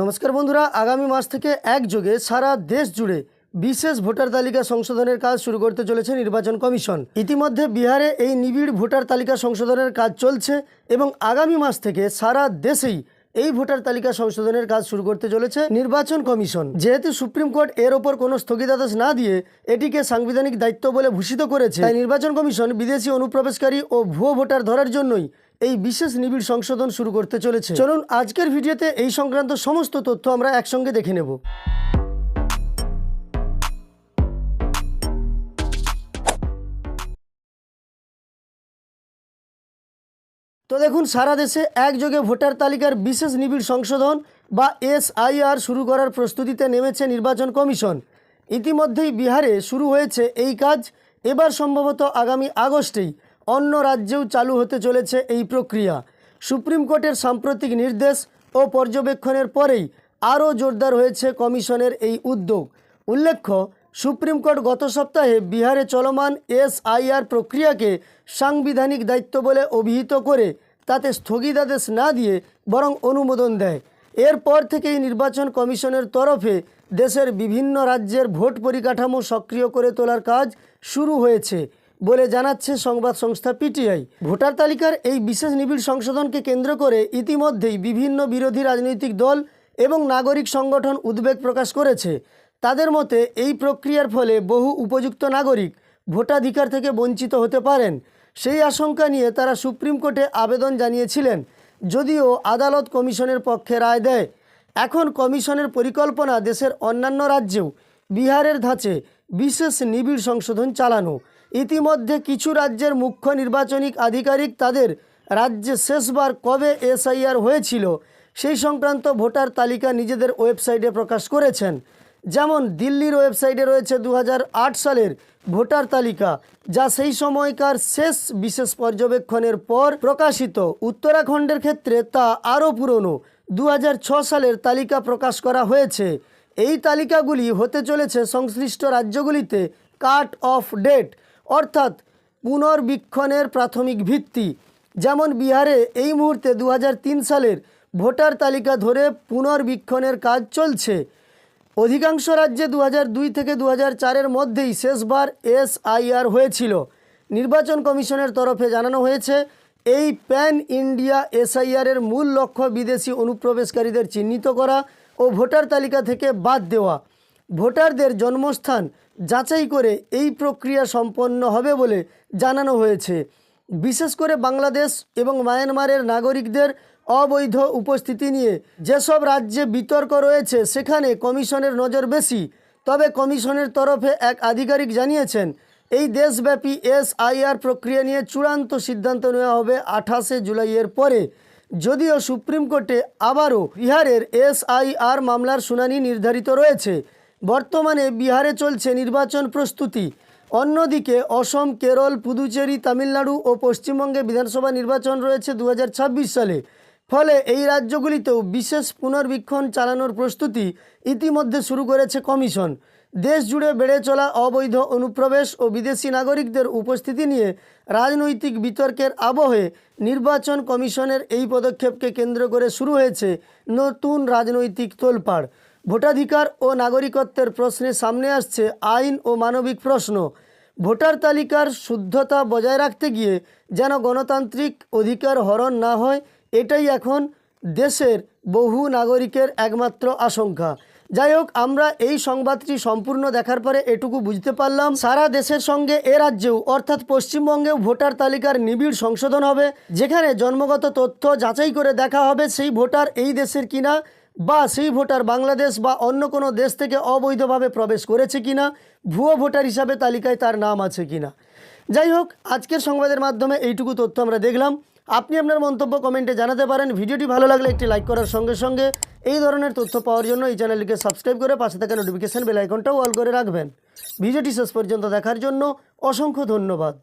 নমস্কার বন্ধুরা, আগামী মাস থেকে একযোগে সারা দেশ জুড়ে বিশেষ ভোটার তালিকা সংশোধনের কাজ শুরু করতে চলেছে নির্বাচন কমিশন। ইতিমধ্যে বিহারে এই নিবিড় ভোটার তালিকা সংশোধনের কাজ চলছে এবং আগামী মাস থেকে সারা দেশেই এই ভোটার তালিকা সংশোধনের কাজ শুরু করতে চলেছে নির্বাচন কমিশন। যেহেতু সুপ্রিম কোর্ট এর ওপর কোনো স্থগিতাদেশ না দিয়ে এটিকে সাংবিধানিক দায়িত্ব বলে ভূষিত করেছে, তাই নির্বাচন কমিশন বিদেশি অনুপ্রবেশকারী ও ভুয়ো ভোটার ধরার জন্যই এই বিশেষ নিবিড় সংশোধন শুরু করতে চলেছে। চলুন আজকের ভিডিওতে এই সংক্রান্ত সমস্ত তথ্য আমরা একসঙ্গে দেখে নেব। তো দেখুন, সারা দেশে একযোগে ভোটার তালিকার বিশেষ নিবিড় সংশোধন বা এসআইআর শুরু করার প্রস্তুতিতে নেমেছে নির্বাচন কমিশন। ইতিমধ্যেই বিহারে শুরু হয়েছে এই কাজ। এবার সম্ভবত আগামী আগস্টেই। অন্য রাজ্যেও চালু হতে চলেছে এই প্রক্রিয়া। সুপ্রিম কোর্টের সাম্প্রতিক নির্দেশ ও পর্যবেক্ষণের পরেই আরও জোরদার হয়েছে কমিশনের এই উদ্যোগ। উল্লেখ্য, সুপ্রিম কোর্ট গত সপ্তাহে বিহারে চলমান এসআইআর প্রক্রিয়াকে সাংবিধানিক দায়িত্ব বলে অভিহিত করে তাতে স্থগিতাদেশ না দিয়ে বরং অনুমোদন দেয়। এরপর থেকেই নির্বাচন কমিশনের তরফে দেশের বিভিন্ন রাজ্যের ভোট পরিকাঠামো সক্রিয় করে তোলার কাজ শুরু হয়েছে। বলে জানাচ্ছে সংবাদ সংস্থা পিটিআই। ভোটার তালিকার এই বিশেষ নিবিড় সংশোধনকে কেন্দ্র করে ইতিমধ্যেই বিভিন্ন বিরোধী রাজনৈতিক দল এবং নাগরিক সংগঠন উদ্বেগ প্রকাশ করেছে। তাদের মতে, এই প্রক্রিয়ার ফলে বহু উপযুক্ত নাগরিক ভোটাধিকার থেকে বঞ্চিত হতে পারেন। সেই আশঙ্কা নিয়ে তারা সুপ্রিম কোর্টে আবেদন জানিয়েছিলেন, যদিও আদালত কমিশনের পক্ষে রায় দেয়। এখন কমিশনের পরিকল্পনা দেশের অন্যান্য রাজ্যেও বিহারের ধাঁচে বিশেষ নিবিড় সংশোধন চালানো। ইতিমধ্যে কিছু রাজ্যের মুখ্য নির্বাচনিক আধিকারিক তাদের রাজ্যে শেষবার কবে এসআইআর হয়েছিল সেই সংক্রান্ত ভোটার তালিকা নিজেদের ওয়েবসাইটে প্রকাশ করেছেন। যেমন দিল্লির ওয়েবসাইটে রয়েছে দু হাজার আট সালের ভোটার তালিকা, যা সেই সময়কার শেষ বিশেষ পর্যবেক্ষণের পর প্রকাশিত। উত্তরাখণ্ডের ক্ষেত্রে তা আরও পুরনো দু সালের তালিকা প্রকাশ করা হয়েছে। এই তালিকাগুলি হতে চলেছে সংশ্লিষ্ট রাজ্যগুলিতে কাট অফ ডেট। অর্থাৎ পুনর্বীক্ষণের প্রাথমিক ভিত্তি। যেমন বিহারে এই মুহূর্তে দু হাজার তিন সালের ভোটার তালিকা ধরে পুনর্বীক্ষণের কাজ চলছে। অধিকাংশ রাজ্যে দু দুই থেকে দু চারের মধ্যেই শেষবার এসআইআর হয়েছিল। নির্বাচন কমিশনের তরফে জানানো হয়েছে, এই প্যান ইন্ডিয়া এসআইআরের মূল লক্ষ্য বিদেশি অনুপ্রবেশকারীদের চিহ্নিত করা ও ভোটার তালিকা থেকে বাদ দেওয়া। ভোটারদের জন্মস্থান যাচাই করে এই প্রক্রিয়া সম্পন্ন হবে বলে জানানো হয়েছে। বিশেষ করে বাংলাদেশ এবং মায়ানমারের নাগরিকদের অবৈধ উপস্থিতি নিয়ে যেসব রাজ্যে বিতর্ক রয়েছে, সেখানে কমিশনের নজর বেশি। তবে কমিশনের তরফে এক আধিকারিক জানিয়েছেন, এই দেশব্যাপী এসআইআর প্রক্রিয়া নিয়ে চূড়ান্ত সিদ্ধান্ত নেওয়া হবে আঠাশে জুলাইয়ের পরে। যদিও সুপ্রিম কোর্টে আবারও বিহারের এসআইআর মামলার শুনানি নির্ধারিত রয়েছে বর্তমানে বিহারে চলছে নির্বাচন প্রস্তুতি। অন্যদিকে অসম, কেরল, পুদুচেরি, তামিলনাড়ু ও পশ্চিমবঙ্গে বিধানসভা নির্বাচন রয়েছে দু হাজার ছাব্বিশ সালে। ফলে এই রাজ্যগুলিতেও বিশেষ পুনর্বীক্ষণ চালানোর প্রস্তুতি ইতিমধ্যে শুরু করেছে কমিশন। দেশ জুড়ে বেড়ে চলা অবৈধ অনুপ্রবেশ ও বিদেশি নাগরিকদের উপস্থিতি নিয়ে রাজনৈতিক বিতর্কের আবহে নির্বাচন কমিশনের এই পদক্ষেপকে কেন্দ্র করে শুরু হয়েছে নতুন রাজনৈতিক তোলপাড়। ভোটাধিকার ও নাগরিকত্বের প্রশ্নে সামনে আসছে আইন ও মানবিক প্রশ্ন। ভোটার তালিকার শুদ্ধতা বজায় রাখতে গিয়ে যেন গণতান্ত্রিক অধিকার হরণ না হয়, এটাই এখন দেশের বহু নাগরিকের একমাত্র আশঙ্কা। যাই হোক, আমরা এই সংবাদটি সম্পূর্ণ দেখার পরে এটুকু বুঝতে পারলাম, সারা দেশের সঙ্গে এ রাজ্যেও, অর্থাৎ পশ্চিমবঙ্গেও ভোটার তালিকার নিবিড় সংশোধন হবে, যেখানে জন্মগত তথ্য যাচাই করে দেখা হবে সেই ভোটার এই দেশের কিনা। বা সেই ভোটার বাংলাদেশ বা অন্য কোনো দেশ থেকে অবৈধভাবে প্রবেশ করেছে কিনা ভুয়ো ভোটার হিসাবে তালিকায় তার নাম আছে কিনা যাই হোক, আজকের সংবাদের মাধ্যমে এইটুকু তথ্য আমরা দেখলাম। আপনি আপনার মন্তব্য কমেন্টে জানাতে পারেন। ভিডিওটি ভালো লাগলে একটি লাইক করার সঙ্গে সঙ্গে এই ধরনের তথ্য পাওয়ার জন্য এই চ্যানেলটিকে সাবস্ক্রাইব করে পাশে থাকা নোটিফিকেশান বেল আইকনটাও অল করে রাখবেন। ভিডিওটি শেষ পর্যন্ত দেখার জন্য অসংখ্য ধন্যবাদ।